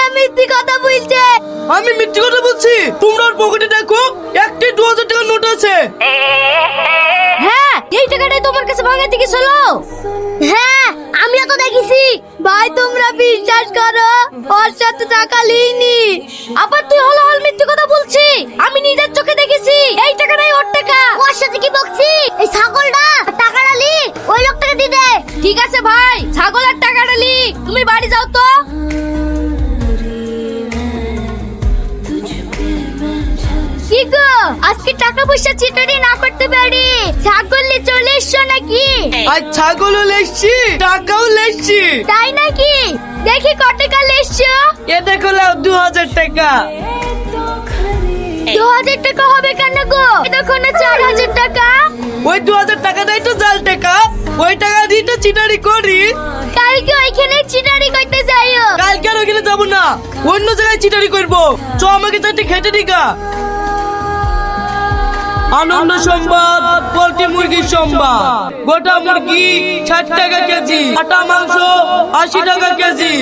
এ মিথ্যে কথা বলছে। আমি মিথ্যে কথা বলছি? তোমরা ওর পকেটে দেখো একটি দু হাজার টাকার নোট আছে। হ্যাঁ এই টাকাটাই তোমার কাছে ভাঙাতে গেছিল হ্যাঁ আমিও তো দেখেছি। ভাই তোমরা বিশ্বাস করো ওর সাথে টাকা লিনি আবার তুই হল হল মিথ্যে কথা বলছি। আমি নিজের চোখে দেখেছি এই টাকাটাই ওর টাকা। ওর সাথে কি বকছি? এই ছাগলটা টাকাটা লি ওই লোকটাকে দিয়ে দে। ঠিক আছে ভাই ছাগলের টাকাটা লি। তুমি বাড়ি যাও তো। কি গো আজকে টাকা পয়সা চিটারি না করতে পারি। ছাগল নিয়ে চলে এসছো নাকি? আর ছাগলও লেসছি টাকাও লেসছি। তাই নাকি? দেখি কত টাকা এসছো এ দেখো লাও দু হাজার টাকা। দু হাজার টাকা হবে কেন গো? দেখো না চার হাজার টাকা। ওই দু হাজার টাকাটাই তো জাল টাকা। ওই টাকা দিয়ে তো চিটারি করি। কালকে ওইখানে চিটারি করতে যাইও। কালকে আর ওখানে যাব না। অন্য জায়গায় চিটারি করব। চ আমাকে চারটি খেতে দিকা আনন্দ সম্বাদ, পোল্ট্রি মুরগির সম্বাদ। গোটা মুরগি ষাট টাকা কেজি, আটা মাংস আশি টাকা কেজি।